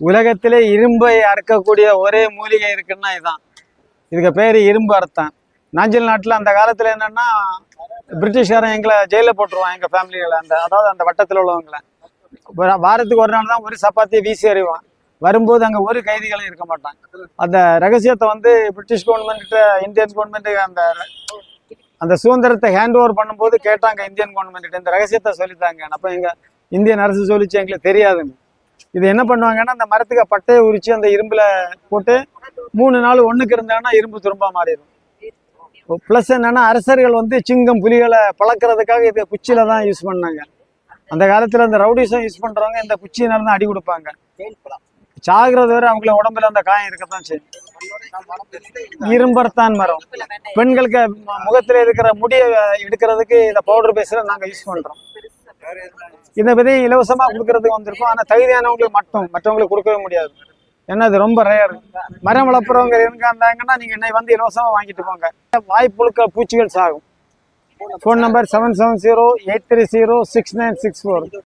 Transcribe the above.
உலகத்திலே இரும்பை அறுக்கக்கூடிய ஒரே மூலிகை இருக்குன்னா இதுதான் இதுக்கு பேர் இரும்பு அறுத்தான் நாஞ்சில் நாட்டில் அந்த காலத்தில் என்னென்னா பிரிட்டிஷ்காரன் எங்களை ஜெயிலில் போட்டுருவான் எங்கள் ஃபேமிலிகளை அந்த அதாவது அந்த வட்டத்தில் உள்ளவங்களை. வாரத்துக்கு ஒரு நாள் தான் ஒரு சப்பாத்தியை வீசி எறிவான். வரும்போது அங்கே ஒரு கைதிகளும் இருக்க மாட்டான் அந்த ரகசியத்தை வந்து பிரிட்டிஷ் கவர்மெண்ட்டு இந்தியன் கவர்மெண்ட்டு அந்த அந்த சுதந்திரத்தை ஹேண்ட் ஓவர் பண்ணும்போது கேட்டாங்க இந்தியன் கவர்மெண்ட்டு இந்த ரகசியத்தை சொல்லித்தாங்க. அப்போ எங்கள் இந்தியன் அரசு சொல்லிச்சு எங்களுக்கு தெரியாதுங்க இது என்ன பண்ணுவாங்கன்னா அந்த மரத்துக்கு பட்டையை உரிச்சு அந்த இரும்புல போட்டு மூணு நாள் ஒண்ணுக்கு இருந்தாங்கன்னா இரும்பு துரும்பா மாறிடும். ப்ளஸ் என்னன்னா அரசர்கள் வந்து சிங்கம் புலிகளை பழக்கிறதுக்காக இதை குச்சியில தான் யூஸ் பண்ணாங்க. அந்த காலத்துல அந்த ரவுடிசம் யூஸ் பண்றவங்க இந்த குச்சியினால தான் அடி கொடுப்பாங்க. சாகுறது வரை அவங்கள உடம்புல அந்த காயம் இருக்கத்தான் செய்யும். இரும்பர்தான் மரம். பெண்களுக்கு முகத்துல இருக்கிற முடியை எடுக்கிறதுக்கு இந்த பவுடர் பேஸ்ல நாங்க யூஸ் பண்றோம். இந்த விதையை இலவசமா கொடுக்கறதுக்கு வந்திருக்கோம். ஆனா தகுதியானவங்களுக்கு மட்டும் மற்றவங்களுக்கு கொடுக்கவே முடியாது. ஏன்னா அது ரொம்ப ரேர் மரம் வளர்ப்புறவங்க இருந்தாங்கன்னா நீங்க என்னை வந்து இலவசமா வாங்கிட்டு போங்க. வாய்ப்புழுக்க பூச்சிகள் சாகும். Phone number seven seven zero eight three zero six nine six four